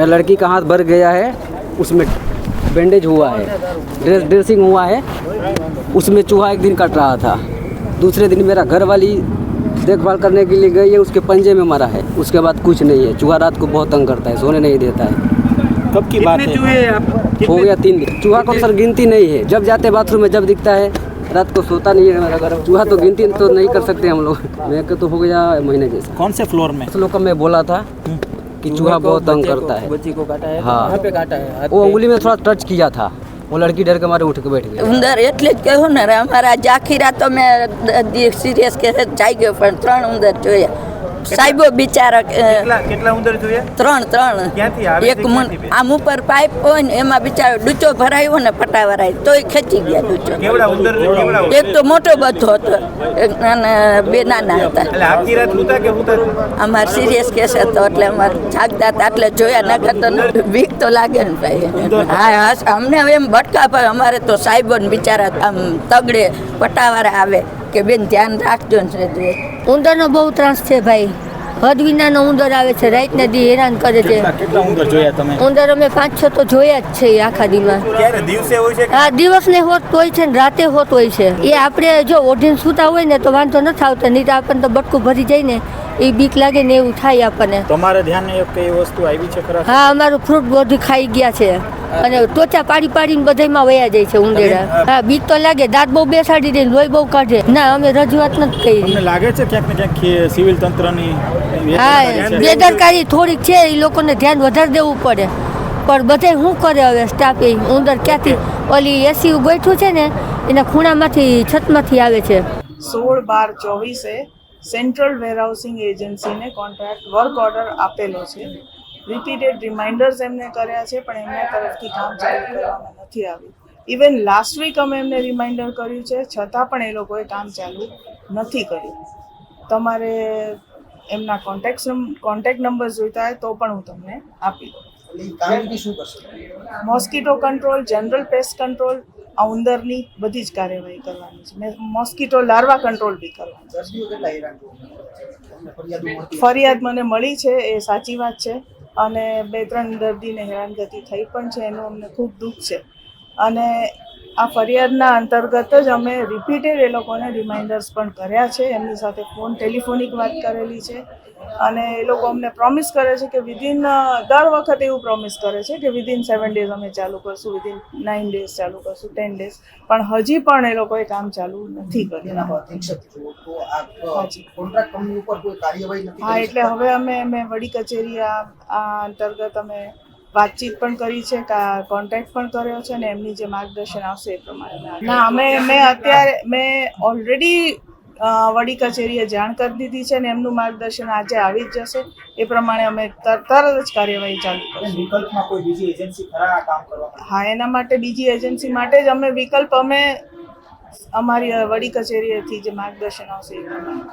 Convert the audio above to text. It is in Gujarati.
मेरा लड़की का हाथ भर गया है उसमें बैंडेज हुआ है ड्रेस ड्रेसिंग हुआ है उसमें चूहा एक दिन कट रहा था। दूसरे दिन मेरा घर वाली देखभाल करने के लिए गई है उसके पंजे में मरा है। उसके बाद कुछ नहीं है। चूहा रात को बहुत तंग करता है सोने नहीं देता है। कब की बात है? चूहे आप? हो गया तीन दिन। चूहा को सर गिनती नहीं है। जब जाते बाथरूम में जब दिखता है रात को सोता नहीं है मेरा घर। चूहा तो गिनती तो नहीं कर सकते हम लोग। मेरे को तो हो गया महीने जैसा। कौन से फ्लोर में? उस लोग को मैं बोला था कि चूहा बहुत तंग करता है बच्ची को काटा है हाँ। कहाँ पे काटा है हाथ वो पे? उंगली में थोड़ा टच किया था वो लड़की डर के मारे उठ के बैठ गई ઉંદર એટલે જ કહ્યું ને અમારા જાખીરા તો મેં સિરિયસ કે જાગ્યો પણ ત્રણ ઉંદર જોયા સાહેબો બિચારા કેટલા ઉંદર જોઈએ ત્રણ ત્રણ? એક મુન આમ ઉપર પાઇપ હોય ને એમાં બિચારો ડૂચો ભરાયો ને પટાવરાય તોય ખેંચી ગયા ડૂચો? એક તો મોટો બધો હતો એક નાના બે નાના હતા? અમારે સિરિયસ કેસ હતો એટલે અમારે જાગતા હતા એટલે જોયા ન તો બીક તો લાગે ને ભાઈ. હા હા અમને એમ ભટકા પર અમારે તો સાહેબો ને બિચારા આમ તગડે પટાવાળા આવે. કે બેન ધ્યાન રાખજો ને ઉંદરનો બહુ ત્રાસ છે ભાઈ. હદ વિનાનો ઉંદર આવે છે રાતને દી હેરાન કરે છે. કેટલા ઉંદર જોયા તમે? ઉંદર અમે પાંચ છ તો જોયા જ છે આખા દીમાં. ક્યારે? દિવસે હોય છે કે દિવસ ને હોત હોય છે ને રાતે હોત હોય છે. એ આપણે જો ઓઢીને સૂતા હોય ને તો વાંધો નથી આવતો નહીં તો આપણને તો બટકું ભરી જાય ને એ બીક લાગે ને એવું થાય આપણને. તમારે ધ્યાન એક કઈ વસ્તુ આવી છે ખરા? હા અમારું ફ્રૂટ બધું ખાઈ ગયા છે. અને ટોચા પાડી પાડીને બધામાં વયા જાય છે ઉંદેડા હા બીક તો લાગે દાંત બહુ બેસાડી દે લોહી બહુ કાઢે. ના અમે રજૂઆત નથી કરી. લાગે છે ક્યાંક ને ક્યાંક સિવિલ તંત્રની હા બેદરકારી બેદરકારી થોડીક છે એ લોકોને ધ્યાન વધારે દેવું પડે. પણ બધે શું કરે હવે સ્ટાફ એ? ઉંદર ક્યાંથી? ઓલી એસી ગોઠવું છે ને એના ખૂણામાંથી છતમાંથી આવે છે. સોળ બાર ચોવીસે સેન્ટ્રલ વેરહાઉસિંગ એજન્સીને કોન્ટ્રાક્ટ વર્ક ઓર્ડર આપેલો છે. રિપીટેડ રિમાઇન્ડર્સ એમને કર્યા છે, પણ એમના તરફથી કામ ચાલુ કરવામાં નથી આવ્યું. ઇવન લાસ્ટ વીક અમે એમને રિમાઇન્ડર કર્યું છે, છતાં પણ એ લોકોએ કામ ચાલુ નથી કર્યું. તમારે એમના કોન્ટેક્ટ કોન્ટેક્ટ નંબર જોઈતા હોય તો પણ હું તમને આપી દઉં. Mosquito control general pest control આ ઉંદરની બધી જ કાર્યવાહી કરવાની છે. મેં મોસ્કીટો લાર્વા કંટ્રોલ બી કરવાનું ફરિયાદ મને મળી છે, એ સાચી વાત છે. અને બે ત્રણ દર્દીને હેરાનગતિ થઈ પણ છે એનું અમને ખૂબ દુઃખ છે. અને આ ફરિયાદના અંતર્ગત જ અમે રિપીટેડ એ લોકોને રિમાઇન્ડર્સ પણ કર્યા છે. એમની સાથે ફોન ટેલિફોનિક વાત કરેલી છે. અને એ લોકો અમને પ્રોમિસ કરે છે કે વિધિન દર વખતે એવું પ્રોમિસ કરે છે કે વિધિન સેવન ડેઝ અમે ચાલુ કરશું વિધિન નાઇન ડેઝ ચાલુ કરશું ટેન ડેઝ પણ હજી પણ એ લોકોએ કામ ચાલુ નથી કર્યું. હા એટલે હવે અમે મેં વડી કચેરી આ આ અંતર્ગત અમે વાતચીત પણ કરી છે કોન્ટેક્ટ પણ કર્યો છે અને એમની જે માર્ગદર્શન આવશે એ પ્રમાણે. ના અમે મેં અત્યારે મેં ઓલરેડી વડી કચેરીએ જાણ કરી દીધી છે ને એમનું માર્ગદર્શન આજે આવી જ જશે. એ પ્રમાણે અમે તર- તરત જ કાર્યવાહી ચાલુ કરીશું. વિકલ્પમાં કોઈ બીજી એજન્સી ખરા આ કામ કરવા માટે? હા એના માટે બીજી એજન્સી માટે જ અમે વિકલ્પ અમે અમારી વડી કચેરીએથી જે માર્ગદર્શન આવશે એ પ્રમાણે.